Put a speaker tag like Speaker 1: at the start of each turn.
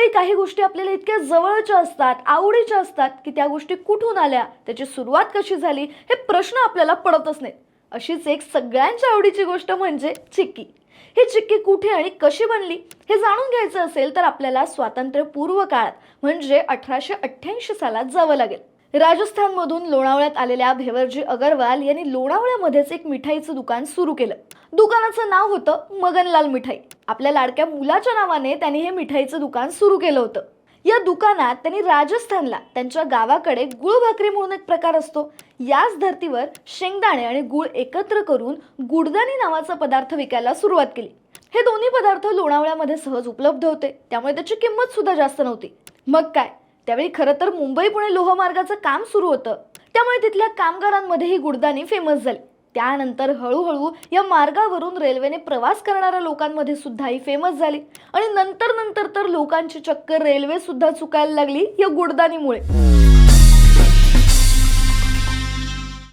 Speaker 1: वेळी काही गोष्टी आपल्याला इतक्या जवळच्या असतात आवडीच्या असतात की त्या गोष्टी कुठून आल्या त्याची सुरुवात कशी झाली हे प्रश्न आपल्याला पडतच नाहीत. अशीच एक सगळ्यांच्या आवडीची गोष्ट म्हणजे चिक्की. ही चिक्की कुठे आणि कशी बनली हे जाणून घ्यायचं असेल तर आपल्याला स्वातंत्र्यपूर्व काळात म्हणजे अठराशे अठ्ठ्याऐंशी सालात जावं लागेल. राजस्थानमधून लोणावळ्यात आलेल्या भेवरजी अगरवाल यांनी लोणावळ्यामध्येच एक मिठाईचं दुकान सुरू केलं. दुकानाचं नाव होतं मगनलाल मिठाई. आपल्या लाडक्या मुलाच्या नावाने त्यांनी हे मिठाईचं दुकान सुरू केलं होतं. या दुकानात त्यांनी राजस्थानला त्यांच्या गावाकडे गुळ भाकरी म्हणून एक प्रकार असतो. याच धर्तीवर शेंगदाणे आणि गुळ एकत्र करून गुडदाणी नावाचा पदार्थ विकायला सुरुवात केली. हे दोन्ही पदार्थ लोणावळ्यामध्ये सहज उपलब्ध होते. त्यामुळे त्याची किंमत सुद्धा जास्त नव्हती. मग काय? त्यावेळी खरं तर मुंबई पुणे लोहमार्गाचं काम सुरू होतं. त्यामुळे तिथल्या कामगारांमध्ये ही गुडदाणी फेमस झाली. त्यानंतर हळूहळू या मार्गावरून रेल्वेने प्रवास करणाऱ्या लोकांमध्ये सुद्धा ही फेमस झाली. आणि नंतर नंतर तर लोकांची चक्कर रेल्वे सुद्धा चुकायला लागली या गुडदानीमुळे